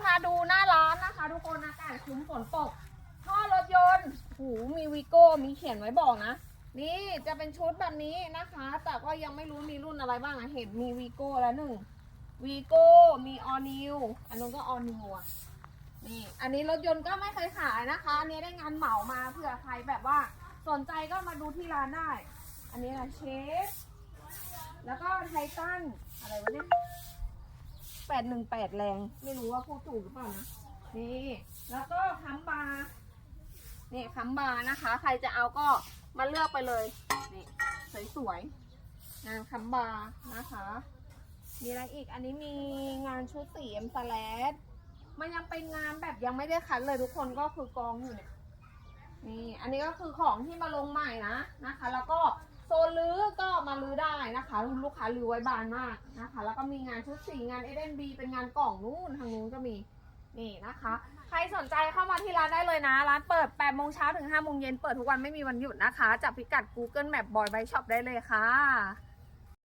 พาดูหน้าร้านนะคะ ทุกคนอากาศครึ้มฝนตกท่อรถยนต์หูมีวีโก้มีเขียนไว้บอกนะ นี่จะเป็นชุดแบบนี้นะคะ แต่ก็ยังไม่รู้มีรุ่นอะไรบ้างนะเห็นมีวีโก้แล้วหนึ่งวีโก้มีออนิวอันนู้นก็ออนิวอะนี่อันนี้รถยนต์ก็ไม่เคยขายนะคะอันนี้ได้งานเหมามาเผื่อใครแบบว่าสนใจก็มาดูที่ร้านได้ อันนี้นะเชฟแล้วก็ไททันอะไรวะเนี่ย แปดหนึ่งแปดแรง ไม่รู้ว่าพูดถูกหรือเปล่านะ นี่ แล้วก็คัมบาร์นี่คัมบาร์นะคะ ใครจะเอาก็มาเลือกไปเลย นี่สวยๆ งานคัมบาร์นะคะ มีอะไรอีก อันนี้มีงานชุดสีเอ็มสแลดมันยังเป็นงานแบบยังไม่ได้คัดเลยทุกคนก็คือกองอยู่เนี่ย นี่ อันนี้ก็คือของที่มาลงใหม่นะนะคะ แล้วก็โซนลื้อก็มาลื้อได้ นะคะลูกค้าลือไว้บานมากนะคะ แล้วก็มีงานชุดสีงานเอเดนบีเป็นงานกล่องนู่นทางนู้นก็มีนี่นะคะ ใครสนใจเข้ามาที่ร้านได้เลยนะ ร้านเปิด8โมงเช้าถึง5โมงเย็นเปิดทุกวันไม่มีวันหยุดนะคะจับพิกัด Google Map บอยไบช็อปได้เลยค่ะ